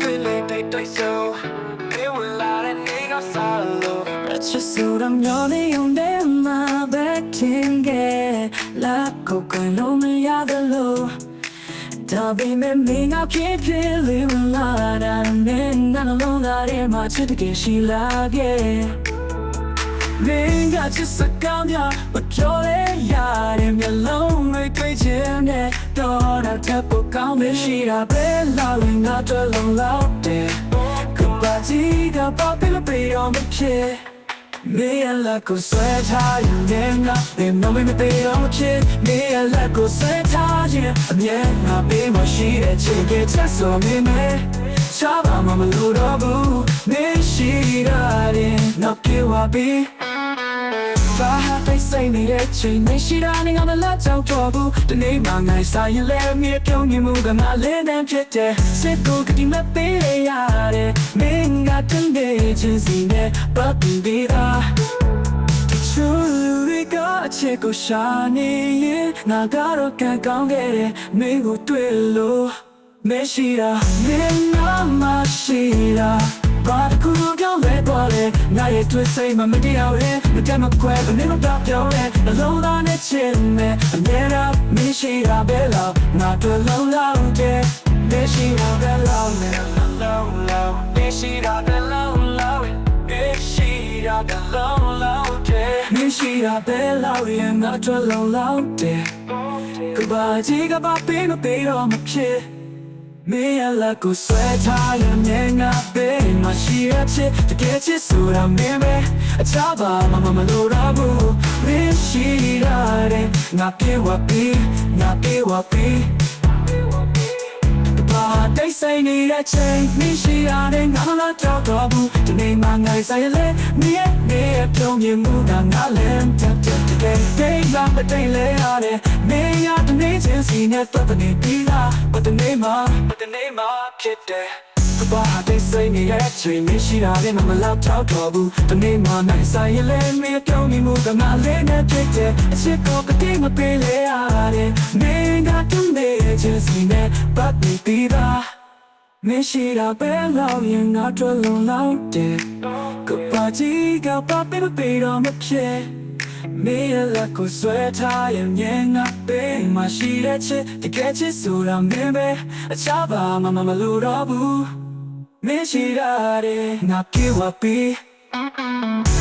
တွေလေးတိတ်တိတ်ဆိုပြေဝလာတဲ့နေကစားလို့ Let's just so I'm yawning on them my back tinge la coca no me ya de lo da be me me nga pye pye li la da ne na no lo da re ma chit ke shi la ge မင်းကချစ်စကားများမပြောလဲရ င်းမရှိတာပဲလာရင်ငါတို့လုံးလောက်တဲ့ကဘာကြီးကပါပမပေးတော့မဖြစ်မင်းရဲ့လက်ကိုဆွဲထားရင်ငါဘယ်မှမပေးတော့မဖြစ်မင်းရဲ့လက်ကိုဆွဲထားရင်အမြဲငါပေးမရှိတဲ့ချစ်ကချက်ဆိုမင်းမဲချာပါမမလို့တော့ဘူးမရှိတာရင်နောက်ပြေဝပြီး ဘာဟာတိတ်ဆိတ်နေတဲ့ချိန်မရှိတာနဲ့ငါမလာကြောက်တော့ဘူးဒီနေ့မှငါစားရင်လည်းမြေပြုံးနေမှုကငါလေးနဲ့ဖြစ်တဲ့စစ်ကိုကတိမပေးရတဲ့မင်းကတည်းကချင်းစီနဲ့ပတ်ပြီးသားချူလူတွေကအချစ်ကိုရှာနေရင်ငါကတော့ကံကောင်းခဲ့တဲ့မင်းကိုတွေ့လို့မရှိတာ မင်းနာမရှိတာဘာတခုကြောင့်လဲပေါ်လဲငါရဲ့တွေ့စိတ်မှမတရားရဲမတမခွဲဘယ်လိုတော့ပြောလဲအလုံးသားနဲ့ချင်မယ်အမြဲတမ်းမရှိတာပဲလားငါတို့လုံးလောက်တဲ့မရှိတာပဲလားလဲ low low မရှိတာပဲ low low မရှိတာပဲ low low တဲ့မရှိတာပဲလောက်ရင်ငါတို့လုံးလောက်တဲ့ကဘာကြီးကဘာပေးမပေးတော့မဖြစ် မင်းရဲ့လက်ကိုဆွဲထားရင်မြင်ငါပေးမရှိရချစ်တကယ်ချစ်ဆိုတာမင်းပဲအချပါမမမလို့တော့ဘူးမရှိရတဲ့ငါပြေဝပြီးငါပြေဝပြီးဘာ တိတ်ဆိတ်နေတဲ့ချိန်မရှိရတဲ့ငါလာတော့တော့ဘူးဒီနေ့မှငါဆိုင်လေမင်းရဲ့နေရဲ့ပြုံးမြင်မှုကငါလည်းတက်တက်တကယ်တိတ်လာမတိတ်လဲရတဲ့မင်းရတဲ့နေချင်းစီနဲ့ပတ်တဲ့နေပြီးလားပတ်တဲ့နေမှာ but the name of ဖြစ်တယ် ဘာတိတ်ဆိတ်နေတဲ့ချိန်မရှိတာလည်းမလာတော့တော့ဘူးဒီနေ့မှငါဆိုင်လေမင်းပြုံးမြင်မှုကငါလည်းနဲ့ဖြစ်တဲ့အချစ်ကိုကတိမပေးလဲရတဲ့မင်းကတည်းကချင်းစီနဲ့ပတ်ပြီးသားမရှိတာပဲလောက်ရင်ငါတို့လုံးလောက်တဲ့ကပါကြီးကပါပေးမပေးတော့မဖြစ်မင်းရဲ့လက်ကိုဆွဲထားရင်ငင်ငါပေးမရှိတဲ့ချစ်တကယ်ချစ်ဆိုတာမင်းပဲအချပါမမမလို့တော့ဘူး မရှိတာတဲ့ငါပြေဝပြီး